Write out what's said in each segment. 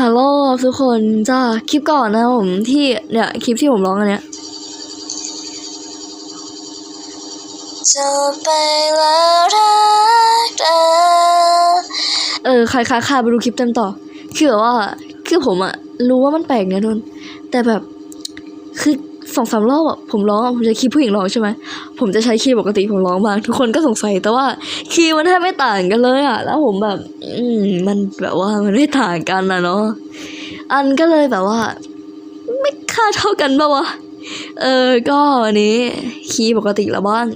ฮัลโหลทุกคนจ้าคลิปก่อนนะผมที่เนี่ยคลิปที่ผมร้องอันเนี้ยจะไปแล้วรักเธอเออใครค้าคาไปดูคลิปเต็มต่อ คือแบบว่าคือผมอะรู้ว่ามันแปลกเนี่ยนนแต่แบบคือ สองสามรอบอะผมร้องผมจะคีย์ผู้หญิงร้องใช่ไหมผมจะใช้คีย์ปกติผมร้องมาทุกคนก็สงสัยแต่ว่าคีย์มันแทบไม่ต่างกันเลยอะแล้วผมแบบ อืมมันแบบว่ามันไม่ต่างกันนะเนาะอันก็เลยแบบว่า ไม่ค่าเท่ากันปะวะเออ ก็วันนี้คีย์ปกติละบ้าง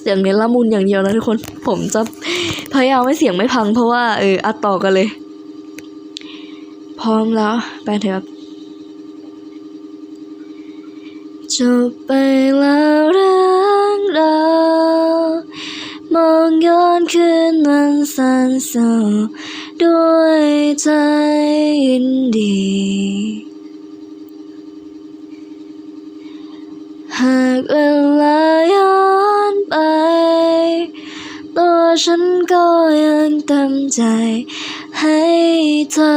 เสียงเน้นละมุนอย่างเดียวนะทุกคน ผมจะพยายามไม่เสียงไม่พังเพราะว่าเอออัดต่อกันเลย พร้อมแล้วไปเถอะ ครับไปแล้วเรักเรามองย้อนคืนนั้นสันเศร้าด้วยใจยินดี หากเวลาย้อนไป ตัวฉันก็ยังเต็มใจ ให้เธอ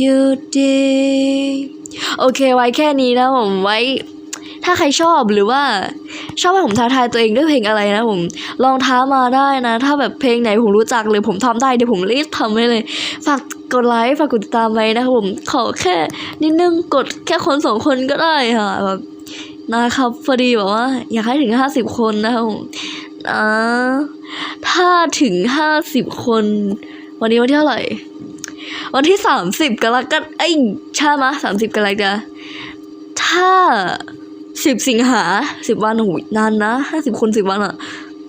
อยู่ดี โอเคไว้แค่นี้นะผมไว้ ถ้าใครชอบหรือว่า ชอบให้ผมท้าทายตัวเองด้วยเพลงอะไรนะผม ลองท้ามาได้นะ ถ้าแบบเพลงไหนผมรู้จักหรือผมทำได้เดี๋ยวผมรีบทำให้เลย ฝากกดไลค์ฝากกดติดตามไว้นะครับผมขอแค่นิดนึงกดแค่คนสองคนก็ได้ค่ะแบบนะครับพอดีแบบว่า อยากให้ถึงห้าสิบคนนะครับผมอ่าถ้าถึงห้าสิบคน วันนี้วันที่เท่าไหร่ วันที่สามสิบกรกฎาเอ้ยใช่ไหมสามสิบกรกฎาถ้าสิบสิงหาสิบวันโอ้โหนานนะห้าสิบคนสิบวันอะ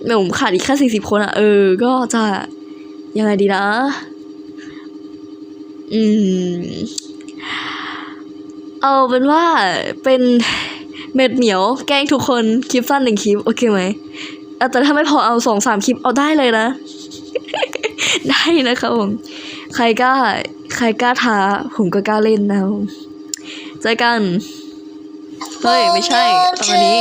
แม่ผมขาดอีกแค่สี่สิบคนอะเออ ก็จะยังไงดีนะ อืม เอาเป็นว่าเป็นเม็ดเหนียว แกล้งทุกคนคลิปสั้นหนึ่งคลิป โอเคไหมแต่ถ้าไม่พอเอาสองสามคลิปเอาได้เลยนะ ได้นะครับผมใครกล้า ใครกล้าท้า ผมก็กล้าเล่นนะครับเจอกัน เฮ้ย ไม่ใช่ตอนนี้